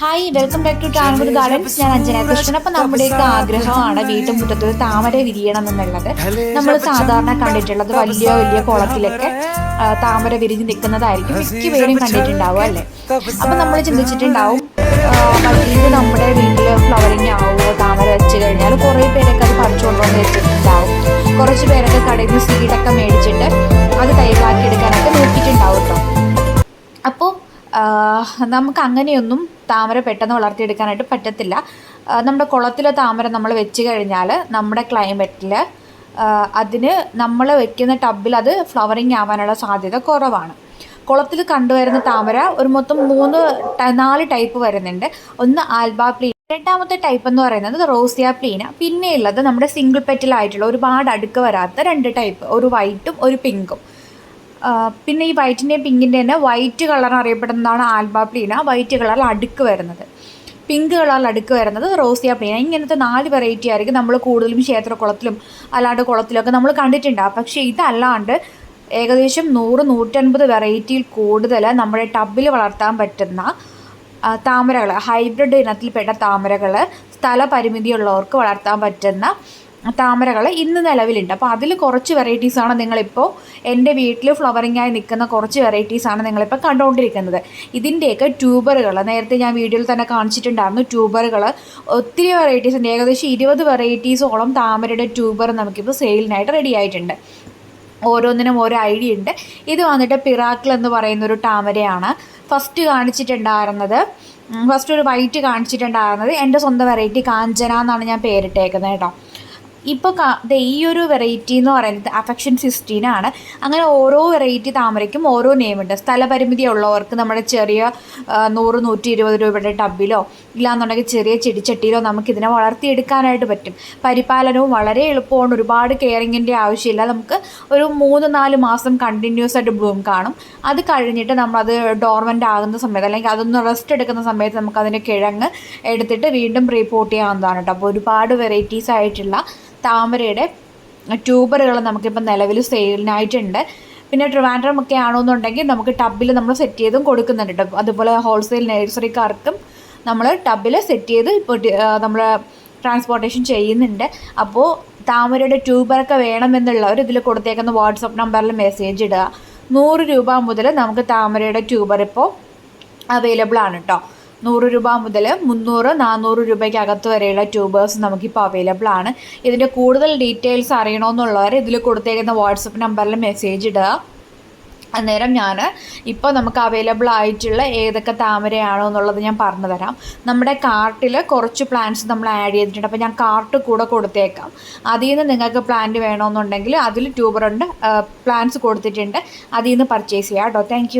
Hi welcome back to Travancore gardens ഞാൻ അഞ്ജന കൃഷ്ണൻ. അപ്പം നമ്മുടെയൊക്കെ ആഗ്രഹമാണ് വീട്ടുമുറ്റത്ത് താമര വിരിയണം എന്നുള്ളത്. നമ്മൾ സാധാരണ കണ്ടിട്ടുള്ളത് വലിയ വലിയ കുളത്തിലൊക്കെ താമര വിരിഞ്ഞ് നിൽക്കുന്നതായിരിക്കും. മിക്ക പേരും കണ്ടിട്ടുണ്ടാവും അല്ലേ? അപ്പം നമ്മൾ ചിന്തിച്ചിട്ടുണ്ടാവും ഇത് നമ്മുടെ വീട്ടിൽ ഫ്ലവറിങ് ആവുമോ താമര വെച്ച് കഴിഞ്ഞാൽ കുറേ പേരൊക്കെ അത് പറിച്ചുകൊണ്ടുവന്ന് വെച്ചിട്ടുണ്ടാവും. കുറച്ച് പേരൊക്കെ കടയിൽ നിന്ന് സീഡൊക്കെ മേടിച്ചിട്ട് നമുക്ക് അങ്ങനെയൊന്നും താമര പെട്ടെന്ന് വളർത്തിയെടുക്കാനായിട്ട് പറ്റത്തില്ല. നമ്മുടെ കുളത്തിലെ താമര നമ്മൾ വെച്ച് കഴിഞ്ഞാൽ നമ്മുടെ ക്ലൈമറ്റിൽ അതിന് നമ്മൾ വെക്കുന്ന ടബിൽ അത് ഫ്ലവറിങ് ആവാനുള്ള സാധ്യത കുറവാണ്. കുളത്തിൽ കണ്ടുവരുന്ന താമര ഒരു മൊത്തം മൂന്ന് നാല് ടൈപ്പ് വരുന്നുണ്ട്. ഒന്ന് ആൽബ പ്ലീൻ രണ്ടാമത്തെ ടൈപ്പ് എന്ന് പറയുന്നത് റോസിയ പ്ലീന. പിന്നെയുള്ളത് നമ്മുടെ സിംഗിൾ പെറ്റലായിട്ടുള്ള ഒരുപാട് അടുക്ക് വരാത്ത രണ്ട് ടൈപ്പ് ഒരു വൈറ്റും ഒരു പിങ്കും പിന്നെ ഈ വൈറ്റിന്റെയും പിങ്കിന്റെ തന്നെ വൈറ്റ് കളർ അറിയപ്പെടുന്നതാണ് ആൽബ പ്ലീന വൈറ്റ് കളറിൽ അടുക്ക് വരുന്നത്. പിങ്ക് കളറിൽ അടുക്ക് വരുന്നത് റോസിയ പ്ലീന ഇങ്ങനത്തെ നാല് വെറൈറ്റി ആയിരിക്കും നമ്മൾ കൂടുതലും ക്ഷേത്രക്കുളത്തിലും അല്ലാണ്ട് കുളത്തിലൊക്കെ നമ്മൾ കണ്ടിട്ടുണ്ട്. പക്ഷേ ഇതല്ലാണ്ട് ഏകദേശം നൂറ് നൂറ്റൻപത് വെറൈറ്റിയിൽ കൂടുതൽ നമ്മുടെ ടബിൽ വളർത്താൻ പറ്റുന്ന താമരകൾ ഹൈബ്രിഡ് ഇനത്തിൽപ്പെട്ട താമരകൾ സ്ഥലപരിമിതിയുള്ളവർക്ക് വളർത്താൻ പറ്റുന്ന താമരകൾ ഇന്ന് നിലവിലുണ്ട്. അപ്പോൾ അതിൽ കുറച്ച് വെറൈറ്റീസാണ് നിങ്ങളിപ്പോൾ എന്റെ വീട്ടിൽ ഫ്ലവറിംഗ് ആയി നിൽക്കുന്ന കുറച്ച് വെറൈറ്റീസാണ് നിങ്ങളിപ്പോൾ കണ്ടുകൊണ്ടിരിക്കുന്നത് ഇതിന്റെയൊക്കെ ട്യൂബറുകൾ നേരത്തെ ഞാൻ വീഡിയോയിൽ തന്നെ കാണിച്ചിട്ടുണ്ടായിരുന്നു ട്യൂബറുകൾ ഒത്തിരി വെറൈറ്റീസ് ഉണ്ട്. ഏകദേശം ഇരുപത് വെറൈറ്റീസോളം താമരയുടെ ട്യൂബർ നമുക്കിപ്പോൾ സെയിലിനായിട്ട് റെഡി ആയിട്ടുണ്ട്. ഓരോന്നിനും ഓരോ ഐഡിയ ഉണ്ട്. ഇത് വന്നിട്ട് പിറാക്കിൾ എന്ന് പറയുന്ന ഒരു താമരയാണ്. ഫസ്റ്റ് കാണിച്ചിട്ടുണ്ടായിരുന്നത് ഫസ്റ്റ് ഒരു വൈറ്റ് കാണിച്ചിട്ടുണ്ടായിരുന്നത് എന്റെ സ്വന്തം വെറൈറ്റി കാഞ്ചന എന്നാണ് ഞാൻ പേരിട്ടേക്കുന്നത് കേട്ടോ. ഇപ്പോൾ ദേ ഈ ഒരു വെറൈറ്റി എന്ന് പറയുന്നത് അഫക്ഷൻ സിസ്റ്റീൻ ആണ്. അങ്ങനെ ഓരോ വെറൈറ്റി താമരയ്ക്കും ഓരോ നെയിമുണ്ട് സ്ഥലപരിമിതി ഉള്ളവർക്ക് നമ്മുടെ ചെറിയ നൂറ് നൂറ്റി ഇരുപത് രൂപയുടെ ടബിലോ ഇല്ലാന്നുണ്ടെങ്കിൽ ചെറിയ ചെടിച്ചട്ടിയിലോ നമുക്കിതിനെ വളർത്തിയെടുക്കാനായിട്ട് പറ്റും. പരിപാലനവും വളരെ എളുപ്പമാണ്. ഒരുപാട് കെയറിങ്ങിന്റെ ആവശ്യമില്ല. നമുക്ക് ഒരു മൂന്ന് നാല് മാസം കണ്ടിന്യൂസ് ആയിട്ട് ബ്ലൂം കാണും. അത് കഴിഞ്ഞിട്ട് നമ്മളത് ഡോർമെന്റ് ആകുന്ന സമയത്ത് അല്ലെങ്കിൽ അതൊന്ന് റെസ്റ്റ് എടുക്കുന്ന സമയത്ത് നമുക്ക് അതിന്റെ കിഴങ്ങ് എടുത്തിട്ട് വീണ്ടും റീപോർട്ട് ചെയ്യാവുന്നതാണ് കേട്ടോ. അപ്പോൾ ഒരുപാട് വെറൈറ്റീസ് ആയിട്ടുള്ള താമരയുടെ ട്യൂബറുകൾ നമുക്കിപ്പോൾ നിലവിൽ സെയിലിനായിട്ടുണ്ട്. പിന്നെ ട്രിവാൻഡ്രം ഒക്കെ ആണെന്നുണ്ടെങ്കിൽ നമുക്ക് ടബിൽ നമ്മൾ സെറ്റ് ചെയ്തും കൊടുക്കുന്നുണ്ട് കേട്ടോ. അതുപോലെ ഹോൾസെയിൽ നഴ്സറിക്കാർക്കും നമ്മൾ ടബിൽ സെറ്റ് ചെയ്ത് നമ്മൾ ട്രാൻസ്പോർട്ടേഷൻ ചെയ്യുന്നുണ്ട്. അപ്പോൾ താമരയുടെ ട്യൂബറൊക്കെ വേണമെന്നുള്ളവർ ഇതിൽ കൊടുത്തേക്കുന്ന വാട്സപ്പ് നമ്പറിൽ മെസ്സേജ് ഇടുക. നൂറ് രൂപ മുതൽ നമുക്ക് താമരയുടെ ട്യൂബർ ഇപ്പോൾ അവൈലബിൾ ആണ് കേട്ടോ. നൂറ് രൂപ മുതൽ മുന്നൂറ് നാനൂറ് രൂപയ്ക്കകത്ത് വരെയുള്ള ട്യൂബേഴ്സ് നമുക്കിപ്പോൾ അവൈലബിൾ ആണ്. ഇതിന്റെ കൂടുതൽ ഡീറ്റെയിൽസ് അറിയണമെന്നുള്ളവർ ഇതിൽ കൊടുത്തേക്കുന്ന വാട്സപ്പ് നമ്പറിൽ മെസ്സേജ് ഇടുക. അന്നേരം ഞാൻ ഇപ്പോൾ നമുക്ക് അവൈലബിൾ ആയിട്ടുള്ള ഏതൊക്കെ താമരയാണോ എന്നുള്ളത് ഞാൻ പറഞ്ഞു തരാം. നമ്മുടെ കാർട്ടിൽ കുറച്ച് പ്ലാന്റ്സ് നമ്മൾ ആഡ് ചെയ്തിട്ടുണ്ട്. അപ്പോൾ ഞാൻ കാർട്ട് കൂടെ കൊടുത്തേക്കാം. അതിൽ നിന്ന് നിങ്ങൾക്ക് പ്ലാന്റ് വേണമെന്നുണ്ടെങ്കിൽ അതിൽ ട്യൂബറുണ്ട് പ്ലാന്റ്സ് കൊടുത്തിട്ടുണ്ട്. അതിൽ നിന്ന് പർച്ചേസ് ചെയ്യാം കേട്ടോ. താങ്ക്